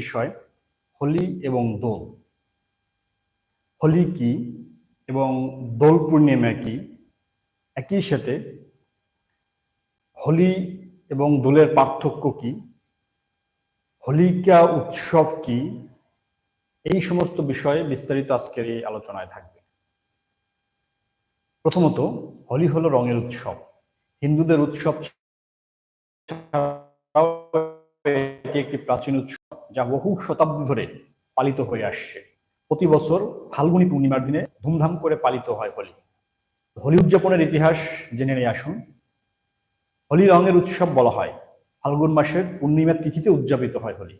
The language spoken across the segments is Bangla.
বিষয়, হোলি এবং দোল। হোলি কি এবং দোল পূর্ণিমা কি একই সাথে? হোলি এবং দোলের পার্থক্য কি? হোলিকা উৎসব কি? এই সমস্ত বিষয়ে বিস্তারিত আজকের এই আলোচনায় থাকবে। প্রথমত, হোলি হলো রঙের উৎসব। হিন্দুদের উৎসব একটি প্রাচীন উৎসব। যা বহু শতাব্দী ধরে পালিত হয়ে আসছে। প্রতি বছর ফাল্গুনী পূর্ণিমার দিনে ধুমধাম করে পালিত হয় হোলি। হোলি উদযাপনের ইতিহাস জেনে নিয়ে আসুন। হোলি রঙের উৎসব বলা হয়। ফাল্গুন মাসের পূর্ণিমার তিথিতে উদযাপিত হয় হোলি।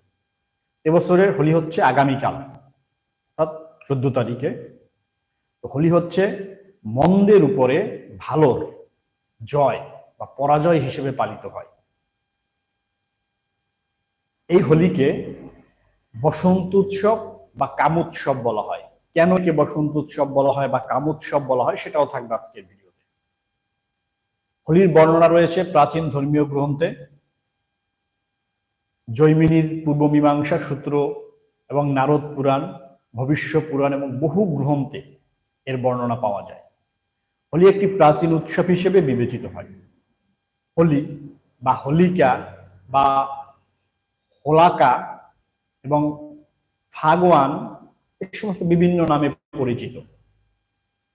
এবছরের হোলি হচ্ছে আগামীকাল, অর্থাৎ চোদ্দ তারিখে। তো হোলি হচ্ছে মন্দের উপরে ভালোর জয় বা পরাজয় হিসেবে পালিত হয়। এই হোলিকে বসন্ত উৎসব বা কামোৎসব বলা হয়। কেন কে বসন্ত উৎসব বলা হয় বা কামোৎসব বলা হয় সেটাও থাকবে আজকের ভিডিওতে। হোলির বর্ণনা রয়েছে প্রাচীন ধর্মীয় গ্রন্থে। জৈমিনীর পূর্ব মীমাংসা সূত্র এবং নারদ পুরাণ, ভবিষ্য পুরাণ এবং বহু গ্রন্থে এর বর্ণনা পাওয়া যায়। হোলি একটি প্রাচীন উৎসব হিসেবে বিবেচিত হয়। হোলি বা হোলিকা বা হোলাকা এবং ফাগওয়ান এই সমস্ত বিভিন্ন নামে পরিচিত।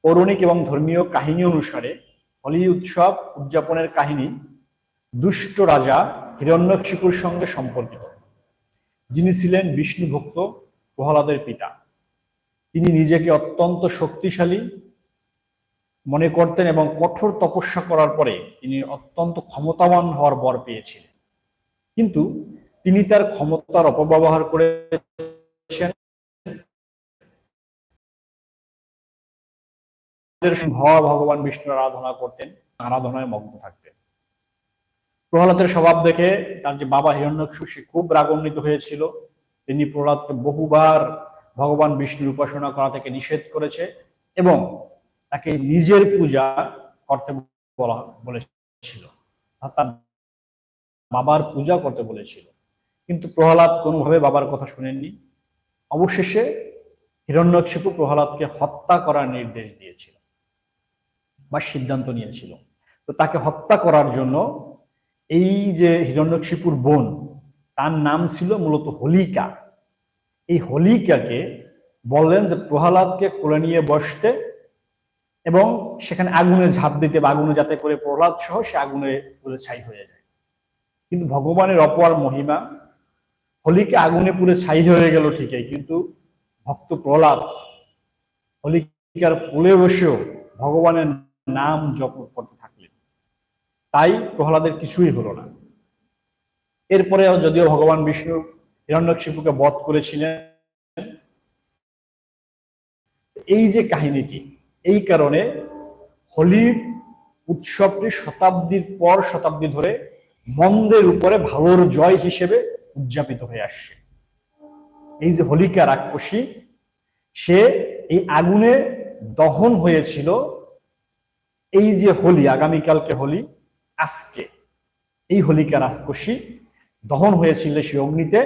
পৌরাণিক এবং ধর্মীয় কাহিনী অনুসারে হোলি উৎসব উদযাপনের কাহিনী দুষ্ট রাজা হিরণ্যকশিপুর সঙ্গে সম্পর্কিত। যিনি ছিলেন বিষ্ণু ভক্ত প্রহ্লাদের পিতা। তিনি নিজেকে অত্যন্ত শক্তিশালী মনে করতেন এবং কঠোর তপস্যা করার পরে তিনি অত্যন্ত ক্ষমতাবান হওয়ার বর পেয়েছিলেন। কিন্তু তিনি তার ক্ষমতার অপব্যবহার করেছেন। ভগবান বিষ্ণুর আরাধনা করতেন, আরাধনায় মগ্ন থাকতেন। প্রহ্লাদের স্বভাব দেখে তার যে বাবা হিরণ্যকশু সে খুব রাগান্বিত হয়েছিল। তিনি প্রহ্লাদকে বহুবার ভগবান বিষ্ণুর উপাসনা করা থেকে নিষেধ করেছে এবং তাকে নিজের পূজা করতে বলা বলেছিল। তার বাবার পূজা করতে বলেছিল। কিন্তু প্রহ্লাদ কোনোভাবে বাবার কথা শুনেননি। অবশেষে হিরণ্যকশিপু প্রহ্লাদকে হত্যা করার নির্দেশ দিয়েছিল বা সিদ্ধান্ত নিয়েছিল। তো তাকে হত্যা করার জন্য এই যে হিরণ্যকশিপুর বোন, তার নাম ছিল মূলত হোলিকা। এই হোলিকাকে বললেন যে প্রহ্লাদকে কোলে নিয়ে বসতে এবং সেখানে আগুনে ঝাঁপ দিতে বা আগুনে যাতে করে প্রহ্লাদ সহ সে আগুনে ছাই হয়ে যায়। কিন্তু ভগবানের অপর মহিমা হোলিকে আগুনে পুরে ছাই হয়ে গেল ঠিকই, কিন্তু ভক্ত প্রহ্লাদ হোলিকার কোলে বসেও ভগবানের নাম জপ করতে থাকলেন। তাই প্রহ্লাদের কিছুই হলো না। এরপরে যদিও ভগবান বিষ্ণু হিরণ্য হিরণ্যকশিপুকে বধ করেছিলেন, এই যে কাহিনীটি, এই কারণে হোলির উৎসবটি শতাব্দীর পর শতাব্দী ধরে মন্দের উপরে ভালোর জয় হিসেবে উদযাপিত হয়ে আসছে। এই যে হোলিকা রাক্ষসী, সে এই আগুনে দহন হয়েছিল এই যে হোলি, আগামীকালকে হোলি, আজকে। এই হোলিকা রাক্ষসী দহন হয়েছিল সে অগ্নিতে।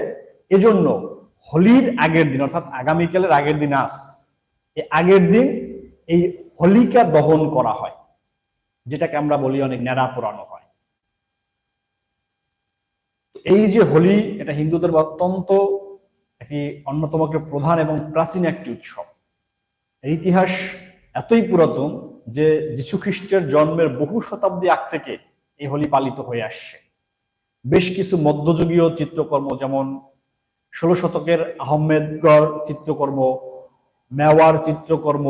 এজন্য হোলির আগের দিন, অর্থাৎ আগামীকালের আগের দিন আস এই আগের দিন এই হোলিকা দহন করা হয়, যেটাকে আমরা বলি অনেক ন্যাড়া পোড়ানো হয়। এই যে হোলি, এটা হিন্দুদের অত্যন্ত একটি অন্যতম একটি প্রধান এবং প্রাচীন একটি উৎসব। ইতিহাস এতই পুরাতন যে যীশু খ্রিস্টের জন্মের বহু শতাব্দী আগ থেকে এই হোলি পালিত হয়ে আসছে। বেশ কিছু মধ্যযুগীয় চিত্রকর্ম যেমন ষোলো শতকের আহমেদগড় চিত্রকর্ম, মেওয়ার চিত্রকর্ম,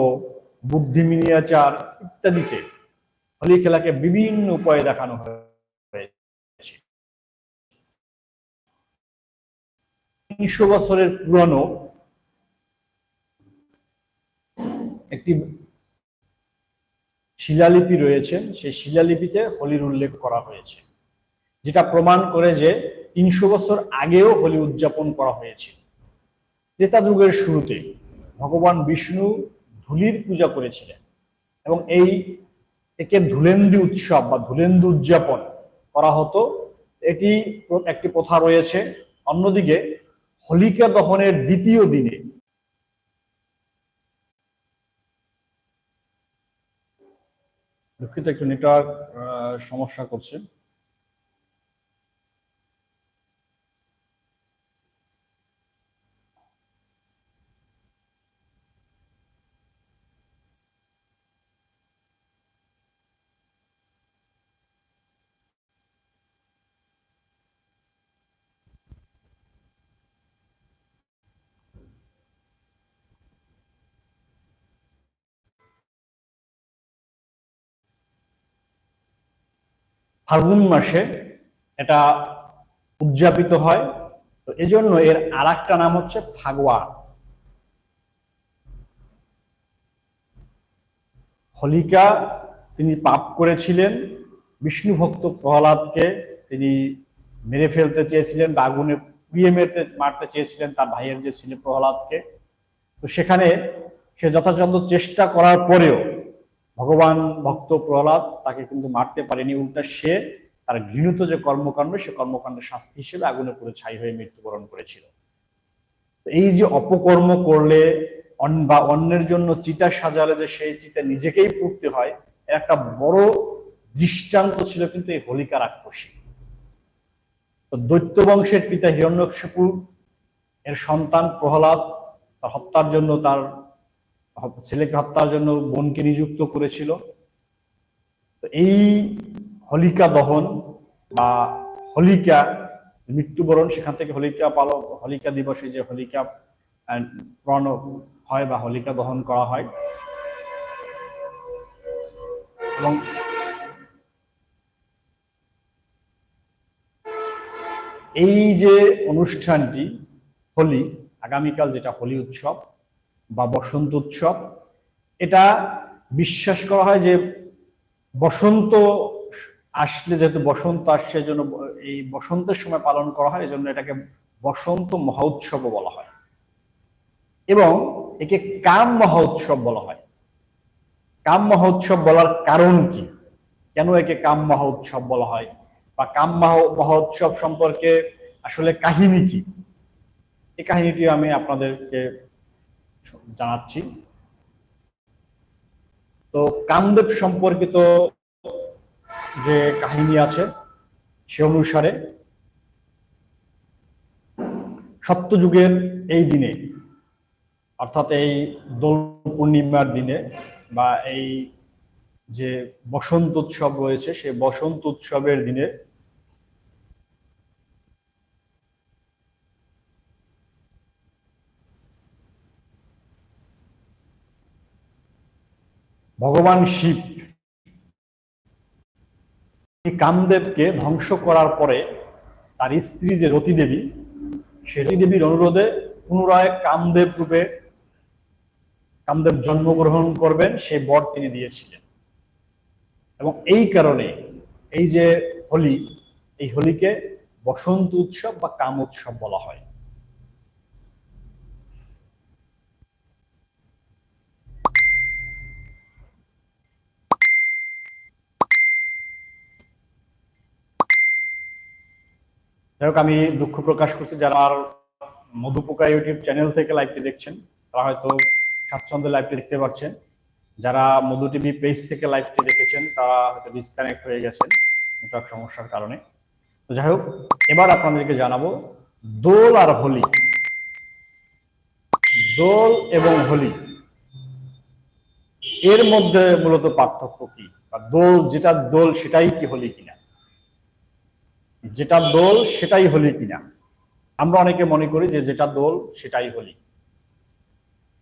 বুদ্ধি মিনিয়াচার ইত্যাদিতে হোলি খেলাকে বিভিন্ন উপায়ে দেখানো হয়েছে। তিনশো বছরের পুরানো একটি শিলালিপি রয়েছে। সেই শিলালিপিতে হোলির উল্লেখ করা হয়েছে, যেটা প্রমাণ করে যে তিনশো বছর আগেও হোলি উদযাপন করা হয়েছিল ত্রেতা যুগের শুরুতে ভগবান বিষ্ণু ধুলির পূজা করেছিলেন এবং এই একে ধুলেন্দু উৎসব বা ধুলেন্দু উদযাপন করা হতো। এটি একটি প্রথা রয়েছে। অন্যদিকে হোলিকা দহনের দ্বিতীয় দিনে। দুঃখিত একটু নেটওয়ার্ক সমস্যা করছে। ফাল্গুন মাসে এটা উদযাপিত হয়। তো এজন্য এর আর একটা নাম হচ্ছে ফাগুয়া হলিকা তিনি পাপ করেছিলেন বিষ্ণু ভক্ত প্রহ্লাদকে তিনি মেরে ফেলতে চেয়েছিলেন বা আগুনে পুড়িয়ে মেরতে, মারতে চেয়েছিলেন তার ভাইয়ের যে ছিল প্রহ্লাদকে। তো সেখানে সে যথাযথ চেষ্টা করার পরেও ভগবান ভক্ত প্রহ্লাদ তাকে কিন্তু মারতে পারেনি, উল্টা সে তার ঘৃণিত যে কর্মকাণ্ড, সে কর্মকাণ্ডের শাস্তি হিসেবে আগুনে পড়ে ছাই হয়ে মৃত্যুবরণ করেছিল। এই যে অপকর্ম করলে বা অন্যের জন্য চিতা সাজালে যে সেই চিতা নিজেকেই পড়তে হয় একটা বড় দৃষ্টান্ত ছিল কিন্তু এই হোলিকা রাক্ষসী তো দৈত্য বংশের পিতা হিরণ্যকশিপু, এর সন্তান প্রহ্লাদ হত্যার জন্য তার ছেলেকে হত্যার জন্য বোনকে নিযুক্ত করেছিল। এই হোলিকা দহন বা হোলিকা মৃত্যুবরণ, সেখান থেকে হোলিকা পাল হোলিকা দিবসে যে হোলিকা প্রণ হয় বা হোলিকা দহন করা হয়। এবং এই যে অনুষ্ঠানটি, হোলি, আগামীকাল যেটা হোলি উৎসব বা বসন্ত উৎসব, এটা বিশ্বাস করা হয় যে বসন্ত আসলে যেহেতু বসন্ত আসছে জন্য এই বসন্তের সময় পালন করা হয়, এজন্য এটাকে বসন্ত মহোৎসব বলা হয়। এবং একে কাম মহোৎসব বলা হয়। কাম মহোৎসব বলার কারণ কি? কেন একে কাম মহোৎসব বলা হয়? বা কাম মহোৎসব সম্পর্কে আসলে কাহিনী কি? এই কাহিনীটি আমি আপনাদেরকে জানাচ্ছি। তো কামদেব সম্পর্কিত যে কাহিনী আছে, সে অনুসারে সত্যযুগের এই দিনে, অর্থাৎ এই দোল পূর্ণিমার দিনে বা এই যে বসন্ত উৎসব রয়েছে, সে বসন্ত উৎসবের দিনে ভগবান শিব। কামদেবকে ধ্বংস করার পরে তার স্ত্রী যে রতি দেবী সে রতি দেবীর অনুরোধে পুনরায় কামদেব রূপে কামদেব জন্মগ্রহণ করবেন সে বর তিনি দিয়েছিলেন। এবং এই কারণে এই যে হোলি, এই হোলিকে বসন্ত উৎসব বা কাম উৎসব বলা হয়। যাই হোক, আমি দুঃখ প্রকাশ করছি যারা আর মধুপোকা ইউটিউব চ্যানেল থেকে লাইভটি দেখছেন, তারা হয়তো স্বাচ্ছন্দ্যে লাইভটি দেখতে পাচ্ছেন যারা মধু টিভি পেজ থেকে লাইভটি দেখেছেন, তারা হয়তো ডিসকানেক্ট হয়ে গেছেন নেটওয়ার্ক সমস্যার কারণে। তো যাই হোক, এবার আপনাদেরকে জানাব, দোল আর হোলি। দোল এবং হোলি, এর মধ্যে মূলত পার্থক্য কি? বা দোল, যেটা দোল, সেটাই কি হোলি কিনা? যেটা দোল সেটাই হলি কিনা। আমরা অনেকে মনে করি যে যেটা দোল সেটাই হলি।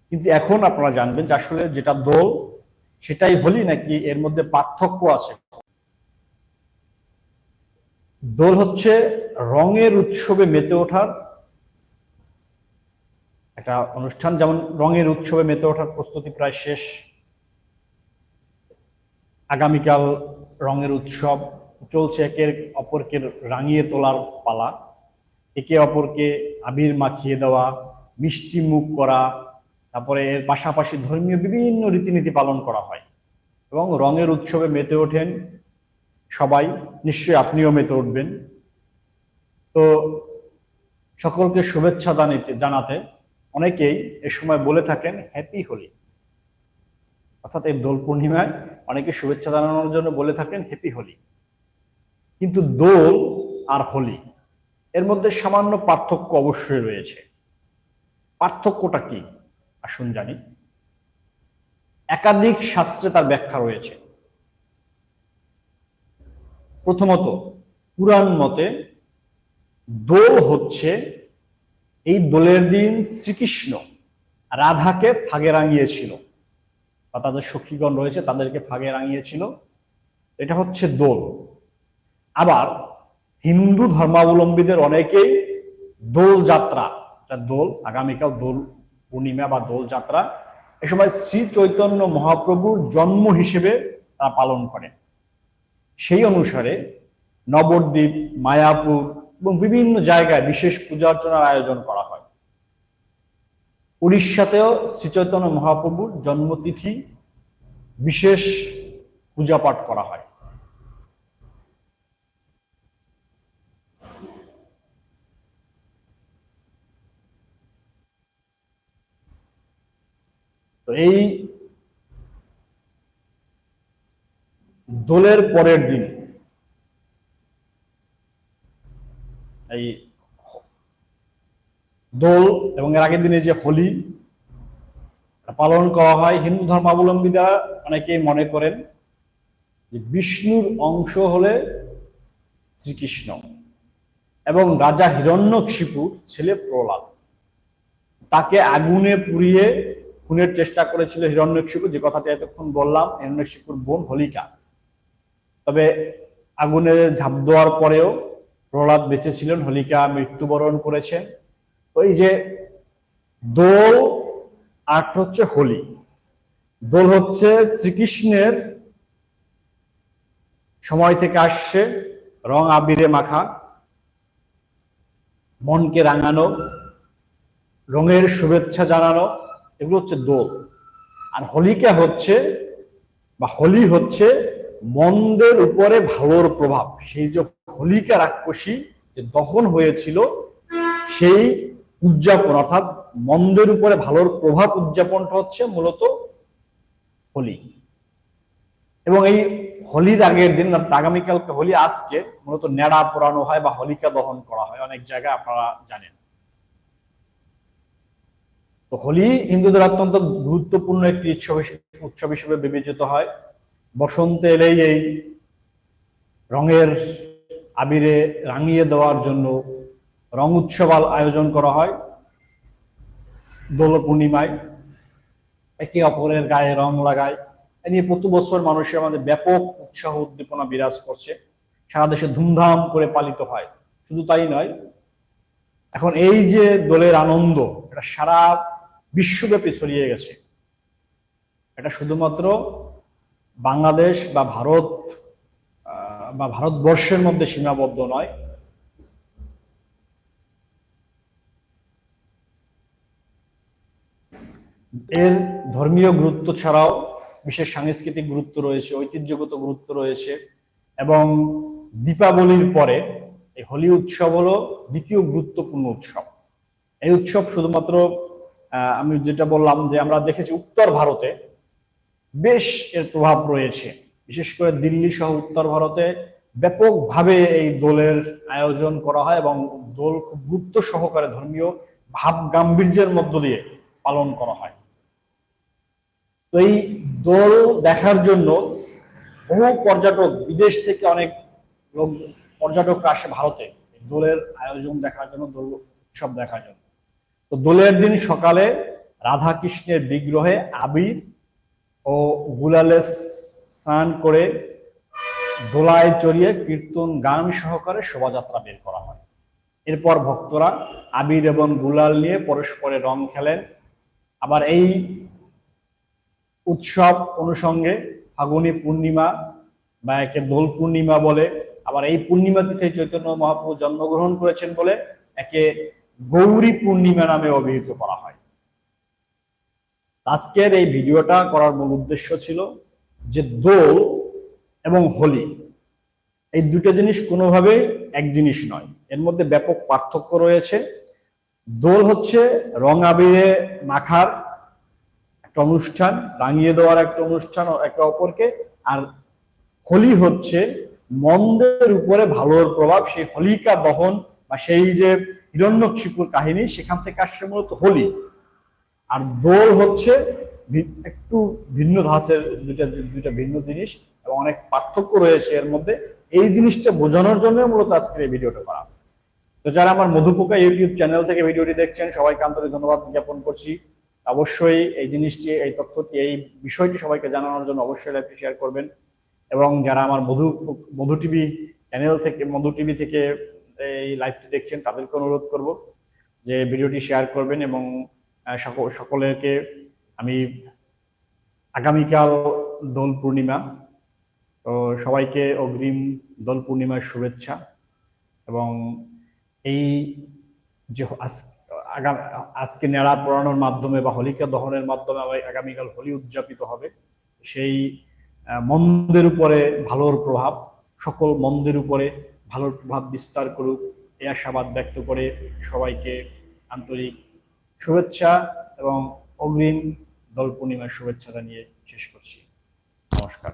কিন্তু এখন আপনারা জানবেন যে আসলে যেটা দোল সেটাই হলি নাকি এর মধ্যে পার্থক্য আছে। দোল হচ্ছে রঙের উৎসবে মেতে ওঠার একটা অনুষ্ঠান। যেমন রঙের উৎসবে মেতে ওঠার প্রস্তুতি প্রায় শেষ। আগামীকাল রঙের উৎসব। চলছে একের অপরকে রাঙিয়ে তোলার পালা, একে অপরকে আবির মাখিয়ে দেওয়া, মিষ্টি মুখ করা, তারপরে এর পাশাপাশি ধর্মীয় বিভিন্ন রীতিনীতি পালন করা হয় এবং রঙের উৎসবে মেতে ওঠেন সবাই, নিশ্চয়ই আপনিও মেতে উঠবেন। তো সকলকে শুভেচ্ছা জানাতে জানাতে অনেকেই এ সময় বলে থাকেন হ্যাপি হোলি অর্থাৎ এই দোল পূর্ণিমায় অনেকে শুভেচ্ছা জানানোর জন্য বলে থাকেন হ্যাপি হোলি কিন্তু দোল আর হোলি, এর মধ্যে সামান্য পার্থক্য অবশ্যই রয়েছে। পার্থক্যটা কি? আসুন জানি। একাধিক শাস্ত্রে তার ব্যাখ্যা রয়েছে। প্রথমত, পুরাণ মতে দোল হচ্ছে এই দোলের দিন শ্রীকৃষ্ণ রাধাকে ফাগে রাঙিয়েছিল। বা তাদের সখীগণ রয়েছে, তাদেরকে ফাগে রাঙিয়েছিল। এটা হচ্ছে দোল। আবার হিন্দু ধর্মাবলম্বীদের অনেকেই দোল যাত্রা দোল, আগামীকাল দোল পূর্ণিমা বা দোল যাত্রা, এ সময় শ্রী চৈতন্য মহাপ্রভুর জন্ম হিসেবে তারা পালন করে। সেই অনুসারে নবদ্বীপ, মায়াপুর এবং বিভিন্ন জায়গায় বিশেষ পূজা অর্চনার আয়োজন করা হয়। উড়িষ্যাতেও শ্রীচৈতন্য মহাপ্রভুর জন্মতিথি বিশেষ পূজা পাঠ করা হয়। তো এই দোলের পরের দিন, এই দোল এবং এর আগের দিনে যে হোলি পালন করা হয়। হিন্দু ধর্মাবলম্বীরা অনেকেই মনে করেন যে বিষ্ণুর অংশ হলে শ্রীকৃষ্ণ এবং রাজা হিরণ্যকশিপুর ছেলে প্রহ্লাদ, তাকে আগুনে পুড়িয়ে খুনের চেষ্টা করেছিল হিরণ্যকশিপুর যে কথাটি এতক্ষণ বললাম, হিরণ্যকশিপুর বোন হোলিকা। তবে আগুনে ঝাঁপ দেওয়ার পরেও প্রহ্লাদ বেঁচে ছিলেন, হোলিকা মৃত্যুবরণ করেছেন। ওই যে দোল আট হচ্ছে হোলি। দোল হচ্ছে শ্রীকৃষ্ণের সময় থেকে আসছে, রং আবিরে মাখা, মনকে রাঙানো, রঙের শুভেচ্ছা জানানো এগুলো হচ্ছে দোল। আর হোলিকা হচ্ছে বা হোলি হচ্ছে মন্দের উপরে ভালোর প্রভাব। সেই যে হোলিকা রাক্ষসী যে দহন হয়েছিল, সেই উদযাপন, অর্থাৎ মন্দের উপরে ভালোর প্রভাব উদযাপনটা হচ্ছে মূলত হোলি। এবং এই হোলির আগের দিন আগামীকালকে হোলি, আজকে মূলত নেড়া পোড়ানো হয় বা হোলিকা দহন করা হয়। অনেক জায়গায় আপনারা জানেন। তো হোলি হিন্দুদের অত্যন্ত গুরুত্বপূর্ণ একটি উৎসব উৎসব হিসেবে বিবেচিত হয়। বসন্তে এলেই এই রঙের আবিরে রাঙিয়ে দেওয়ার জন্য রং উৎসব আয়োজন করা হয়। দোল পূর্ণিমায় একে অপরের গায়ে রং লাগায়। এ নিয়ে প্রতি বছর মানুষের আমাদের ব্যাপক উৎসাহ উদ্দীপনা বিরাজ করছে। সারা দেশে ধুমধাম করে পালিত হয়। শুধু তাই নয়, এখন এই যে দোলের আনন্দ, এটা সারা বিশ্বব্যাপী ছড়িয়ে গেছে। এটা শুধুমাত্র বাংলাদেশ বা ভারত বা ভারতবর্ষের মধ্যে সীমাবদ্ধ নয়। এর ধর্মীয় গুরুত্ব ছাড়াও বিশেষ সাংস্কৃতিক গুরুত্ব রয়েছে, ঐতিহ্যগত গুরুত্ব রয়েছে এবং দীপাবলির পরে এই হোলি উৎসব হলো দ্বিতীয় গুরুত্বপূর্ণ উৎসব। এই উৎসব শুধুমাত্র আমি যেটা বললাম যে আমরা দেখেছি উত্তর ভারতে বেশ এর প্রভাব রয়েছে। বিশেষ করে দিল্লি সহ উত্তর ভারতে ব্যাপকভাবে এই দোলের আয়োজন করা হয় এবং দোল খুব গুরুত্ব সহকারে ধর্মীয় ভাব গাম্ভীর্যের মধ্য দিয়ে পালন করা হয়। তো এই দোল দেখার জন্য বহু পর্যটক, বিদেশ থেকে অনেক লোক, পর্যটকরা আসে ভারতে। দোলের আয়োজন দেখার জন্য, দোল উৎসব দেখার জন্য। তো দোলের দিন সকালে রাধা কৃষ্ণের বিগ্রহে আবির ও গুলালে স্নান করে দোলায় চড়িয়ে কীর্তন গান সহকারে শোভাযাত্রা বের করা হয়। এরপর ভক্তরা আবির এবং গুলাল নিয়ে পরস্পরে রং খেলেন। আবার এই উৎসব অনুষঙ্গে ফাগুনী পূর্ণিমা বা একে দোল পূর্ণিমা বলে, আবার এই পূর্ণিমা তিথি চৈতন্য মহাপ্রভু জন্মগ্রহণ করেছেন বলে একে গৌরী পূর্ণিমা নামে অভিহিত করা হয়। আজকের এই ভিডিওটা করার মূল উদ্দেশ্য ছিল যে দোল এবং হোলি, এই দুটো জিনিস কোনোভাবেই এক জিনিস নয়। এর মধ্যে ব্যাপক পার্থক্য রয়েছে। দোল হচ্ছে রং আবিরে মাখার একটা অনুষ্ঠান, রাঙিয়ে দেওয়ার একটা অনুষ্ঠান একে অপরকে, আর হোলি হচ্ছে মন্দের উপরে ভালোর প্রভাব, সেই হোলিকা দহন বা সেই যে হিরণ্যকশিপুর কাহিনী, সেখান থেকে আসছে মূলত হোলি। আর দোল হচ্ছে একটু ভিন্ন ধাঁচের দুইটা দুইটা ভিন্ন জিনিস এবং অনেক পার্থক্য রয়েছে এর মধ্যে। এই জিনিসটা বোঝানোর জন্য মূলত আজকের এই ভিডিওটা করা। তো যারা আমার মধুপোকা ইউটিউব চ্যানেল থেকে ভিডিওটি দেখছেন, সবাইকে আন্তরিক ধন্যবাদ জ্ঞাপন করছি। অবশ্যই এই জিনিসটি, এই তথ্যটি, এই বিষয়টি সবাইকে জানানোর জন্য অবশ্যই লাইভটি শেয়ার করবেন। এবং যারা আমার মধু মধু টিভি চ্যানেল থেকে, মধু টিভি থেকে এই লাইভটি দেখছেন, তাদেরকে অনুরোধ করব যে ভিডিওটি শেয়ার করবেন এবং সকলেকে আমি আগামীকাল দোল পূর্ণিমা, তো সবাইকে অগ্রিম দোল পূর্ণিমার শুভেচ্ছা এবং এই যে আগাম আজকে নেড়া পড়ানোর মাধ্যমে বা হোলিকা দহনের মাধ্যমে আগামীকাল হোলি উদযাপিত হবে, সেই মন্দের উপরে ভালোর প্রভাব, সকল মন্দের উপরে ভালোর প্রভাব বিস্তার করুক এ আশাবাদ ব্যক্ত করে সবাইকে আন্তরিক শুভেচ্ছা এবং অগ্রিম দল পূর্ণিমার শুভেচ্ছা জানিয়ে শেষ করছি। নমস্কার।